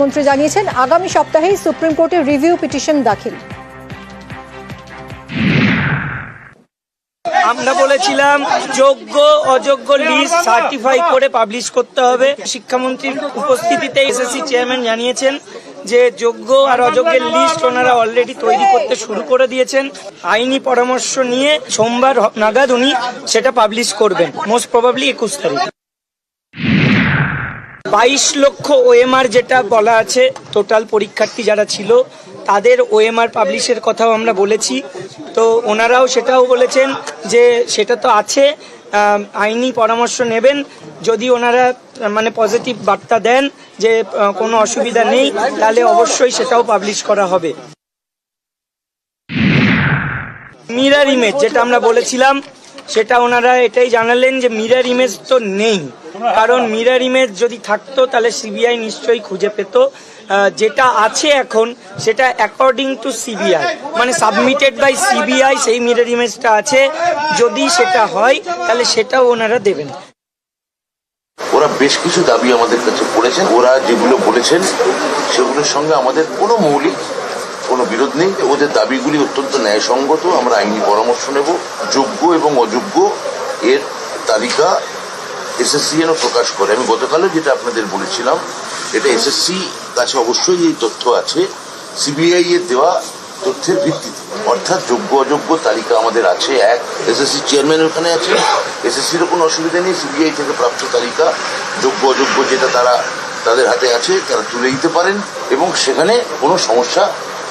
মন্ত্রী জানিয়েছেন, আগামী সপ্তাহেই সুপ্রিম কোর্টে রিভিউ পিটিশন দাখিল। আমরা বলেছিলাম, যোগ্য, অযোগ্য লিস্ট সার্টিফাই করে পাবলিশ করতে হবে। শিক্ষামন্ত্রীর উপস্থিতিতে এসএসসি চেয়ারম্যান জানিয়েছেন যে, যোগ্য আর অযোগ্যের লিস্ট ওনারা অলরেডি তৈরি করতে শুরু করে দিয়েছেন। আইনি পরামর্শ নিয়ে সোমবার নাগাদ উনি সেটা পাবলিশ করবেন মোস্ট প্রবাবলি একুশ তারিখ। বাইশ লক্ষ ওএমআর যেটা বলা আছে টোটাল পরীক্ষার্থী যারা ছিল, তাদের ওএমআর পাবলিশের কথাও আমরা বলেছি। তো ওনারাও সেটাও বলেছেন যে সেটা তো আছে আইনি পরামর্শ নেবেন। যদি ওনারা মানে পজিটিভ বার্তা দেন যে কোনো অসুবিধা নেই, তাহলে অবশ্যই সেটাও পাবলিশ করা হবে। মিরার ইমেজ যেটা আমরা বলেছিলাম, সেটা ওনারা এটাই জানালেন যে মিরার ইমেজ তো নেই। কারণ মিরার ইমেজ যদি থাকতো, তাহলে সিবিআই নিশ্চয়ই খুঁজে পেত। যেটা আছে এখন, সেটা অ্যাকর্ডিং টু সিবিআই মানে সাবমিটেড বাই সিবিআই সেই মিরার ইমেজটা আছে। যদি সেটা হয়, তাহলে সেটাও ওনারা দেবেন। ওরা বেশ কিছু দাবি আমাদের কাছে করেছেন। ওরা যেগুলো বলেছেন, সেগুলোর সঙ্গে আমাদের কোনো মৌলিক কোনো বিরোধ নেই। ওদের দাবিগুলি অত্যন্ত ন্যায়সঙ্গত। আমরা আইনি পরামর্শ নেব। যোগ্য এবং অযোগ্য এর তালিকা এসএসসি যেন প্রকাশ করে। আমি গতকালও যেটা আপনাদের বলেছিলাম, এটা এসএসসি কাছে অবশ্যই এই তথ্য আছে। সিবিআই এর দেওয়া তথ্যের ভিত্তিতে, অর্থাৎ যোগ্য অযোগ্য তালিকা আমাদের আছে এক। এসএসসি চেয়ারম্যান ওখানে আছে। এসএসসিরও কোনো অসুবিধা নেই, সিবিআই থেকে প্রাপ্ত তালিকা, যোগ্য অযোগ্য যেটা তারা তাদের হাতে আছে, তারা তুলে দিতে পারেন এবং সেখানে কোনো সমস্যা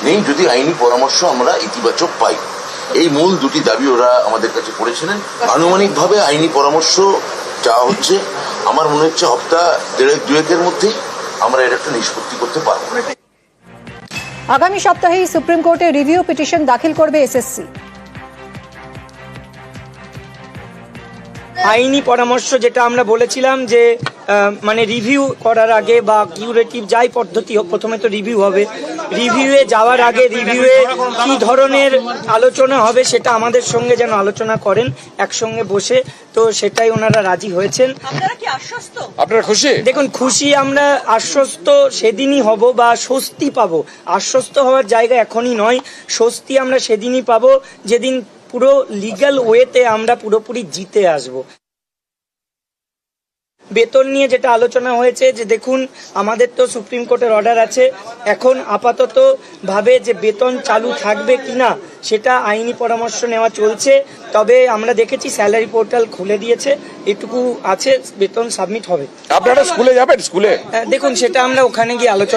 নেই যদি আইনি পরামর্শ আমরা ইতিবাচক পাই। এই মূল দুটি দাবি ওরা আমাদের কাছে করেছিলেন। আনুমানিকভাবে আইনি পরামর্শ চাওয়া হচ্ছে। আমার মনে হচ্ছে হপ্তা দেড়েক, দুয়েকের মধ্যেই আমরা এর একটা নিষ্পত্তি করতে পারব। আগামী সপ্তাহেই সুপ্রিম কোর্টে রিভিউ পিটিশন দাখিল করবে এসএসসি। আইনি পরামর্শ যেটা আমরা বলেছিলাম যে মানে রিভিউ করার আগে বা কিউরেটিভ যাই পদ্ধতি হোক প্রথমে তো রিভিউ হবে। রিভিউয়ে যাওয়ার আগে রিভিউয়ে কি ধরনের আলোচনা হবে সেটা আমাদের সঙ্গে যেন আলোচনা করেন একসঙ্গে বসে। তো সেটাই ওনারা রাজি হয়েছেন। আপনারা খুশি? দেখুন খুশি আমরা আশ্বস্ত সেদিনই হব বা স্বস্তি পাবো। আশ্বস্ত হওয়ার জায়গা এখনই নয়। স্বস্তি আমরা সেদিনই পাবো। যেদিন পুরো লিগ্যাল ওয়েতে আমরা পুরোপুরি জিতে আসব। বেতন নিয়ে যেটা আলোচনা হয়েছে যে দেখুন আমাদের তো সুপ্রিম কোর্টের অর্ডার আছে। এখন আপাতত ভাবে যে বেতন চালু থাকবে কিনা সেটা আইনি পরামর্শ নেওয়া চলছে। তবে আমরা দেখেছি স্যালারি পোর্টাল খুলে দিয়েছে। এটুকু আছে বেতন সাবমিট হবে। আপনারা স্কুলে যাবেন স্কুলে? দেখুন সেটা আমরা ওখানে গিয়ে আলোচনা